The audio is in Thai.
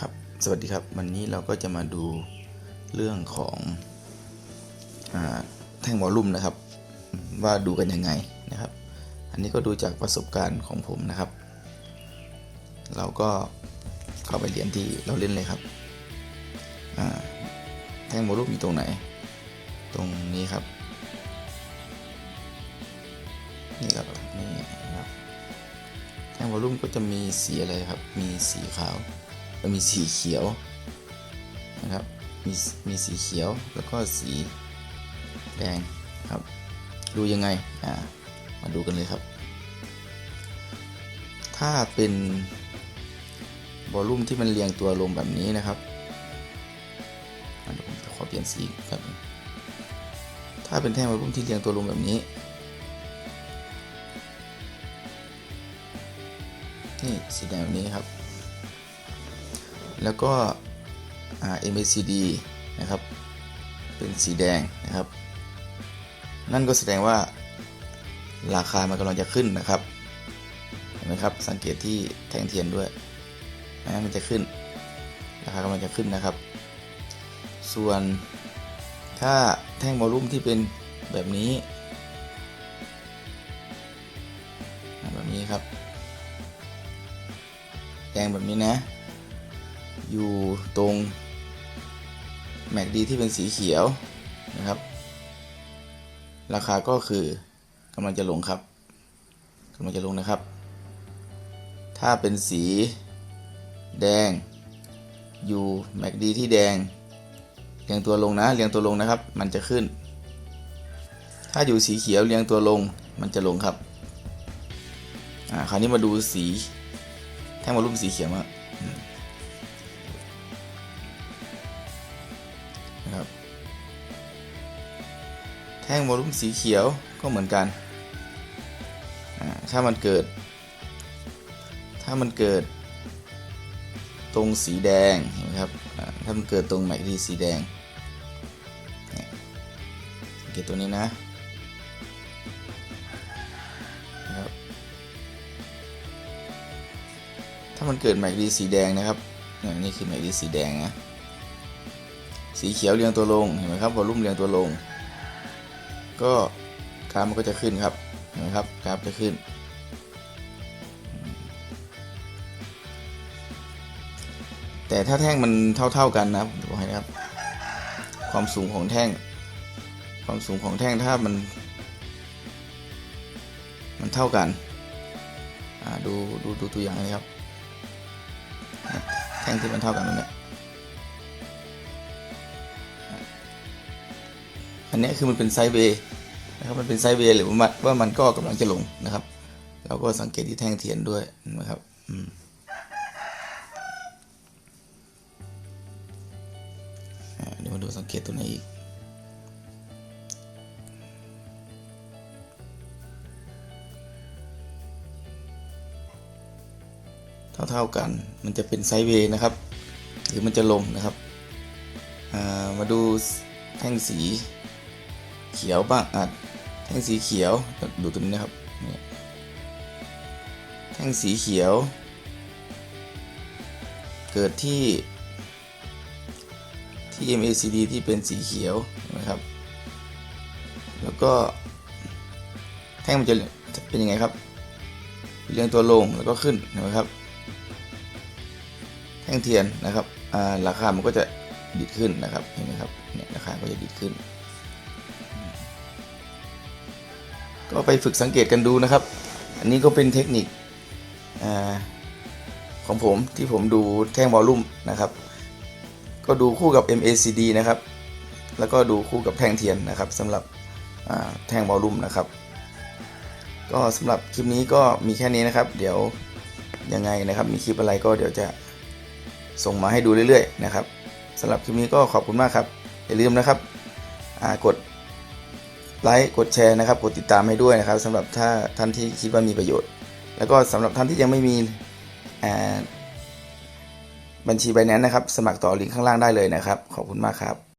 ครับ สวัสดีครับ วันนี้เราก็จะมาดูเรื่องของอแท่งวอลลุ่มนะครับ ว่าดูกันยังไงนะครับ อันนี้ก็ดูจากประสบการณ์ของผมนะครับ เราก็เข้าไปเรียนที่เราเล่นเลยครับ แท่งวอลลุ่มอยู่ตรงไหน ตรงนี้ครับ นี่ครับนี่นะครับ แท่งวอลลุ่มก็จะมีสีอะไรครับ มีสีขาว มีสีเขียวนะครับ มีมีสีเขียวแล้วก็สีแดงครับ ดูยังไงอ่ามาดูกันเลยครับ ถ้าเป็นวอลลุ่มที่มันเรียงตัวลงแบบนี้นะครับผมขอเปลี่ยนสีครับ ถ้าเป็นแท่งวอลลุ่มที่เรียงตัวลงแบบนี้นี่สีแดงแบบนี้ครับ แล้วก็ MACD นะครับ เป็นสีแดงนะครับ นั่นก็แสดงว่าราคามันกำลังจะขึ้นนะครับ เห็นไหมครับ สังเกตที่แท่งเทียนด้วยนะมันจะขึ้น ราคากำลังจะขึ้นนะครับ ส่วนถ้าแท่งวอลลุ่มที่เป็นแบบนี้ แบบนี้ครับ แดงแบบนี้นะ อยู่ตรงแม็กดีที่เป็นสีเขียวนะครับ ราคาก็คือกำลังจะลงครับกำลังจะลงนะครับ ถ้าเป็นสีแดงอยู่แม็กดีที่แดงเรียงตัวลงนะเรียงตัวลงนะครับ มันจะขึ้น ถ้าอยู่สีเขียวเรียงตัวลงมันจะลงครับอ่าคราวนี้มาดูสีแท่งวอลลุ่มสีเขียวมา แท่งวอลลุ่มสีเขียวก็เหมือนกัน ถ้ามันเกิด ถ้ามันเกิดตรงสีแดงเห็นไหมครับ ถ้ามันเกิดตรงแม็กดีสีแดงเนี่ยสังเกตตัวนี้นะนะครับ ถ้ามันเกิดแมกดีสีแดงนะครับ นี่ยนี่คือแมกดีสีแดงนะ สีเขียวเรียงตัวลง เห็นไหมครับวอลลุ่มเรียงตัวลง ก็กราฟมันก็จะขึ้นครับนไหมครับกราฟจะขึ้น แต่ถ้าแท่งมันเท่า ๆกันนะผมบอกให้นะครับ ความสูงของแท่ง ความสูงของแท่งถ้ามัน มันเท่ากันดูดูดูตัวอย่างนี้ครับ แท่งที่มันเท่ากันตรงเนี้ย อันนี้คือมันเป็นไซด์เวย์นะครับมันเป็นไซด์เวย์หรือว่ามันว่ามันก็กำลังจะลงนะครับ เราก็สังเกตที่แท่งเทียนด้วยนะครับอืมอ่าเดี๋ยวมาดูสังเกตตัวนี้อีกเท่าๆกัน มันจะเป็นไซด์เวย์นะครับ หรือมันจะลงนะครับอ่ามาดูแท่งสี เขียวบ้างอะแท่งสีเขียวดูตัวนี้นะครับแท่งสีเขียว เกิดที่ที่ MACD ที่เป็นสีเขียวนะครับ แล้วก็แท่งมันจะเป็นยังไงครับเรียงตัวลงแล้วก็ขึ้นนะครับ แท่งเทียนนะครับราคามันก็จะดิดขึ้นนะครับเห็นไหมครับเนี่ยราคาก็จะดิดขึ้น ก็ไปฝึกสังเกตกันดูนะครับ อันนี้ก็เป็นเทคนิคอของผมที่ผมดูแท่งวอลลุ่มนะครับ ก็ดูคู่กับ MACD นะครับ แล้วก็ดูคู่กับแท่งเทียนนะครับสำหรับแท่งวอลลุ่มนะครับ ก็สำหรับคลิปนี้ก็มีแค่นี้นะครับ เดี๋ยวยังไงนะครับมีคลิปอะไรก็เดี๋ยวจะส่งมาให้ดูเรื่อยๆนะครับสำหรับคลิปนี้ก็ขอบคุณมากครับ อย่าลืมนะครับกด ไลค์กดแชร์นะครับกดติดตามให้ด้วยนะครับสำหรับถ้าท่านที่คิดว่ามีประโยชน์ แล้วก็สำหรับท่านที่ยังไม่มีอ่าบัญชีใบนั้นนะครับ สมัครต่อลิงก์ข้างล่างได้เลยนะครับ ขอบคุณมากครับ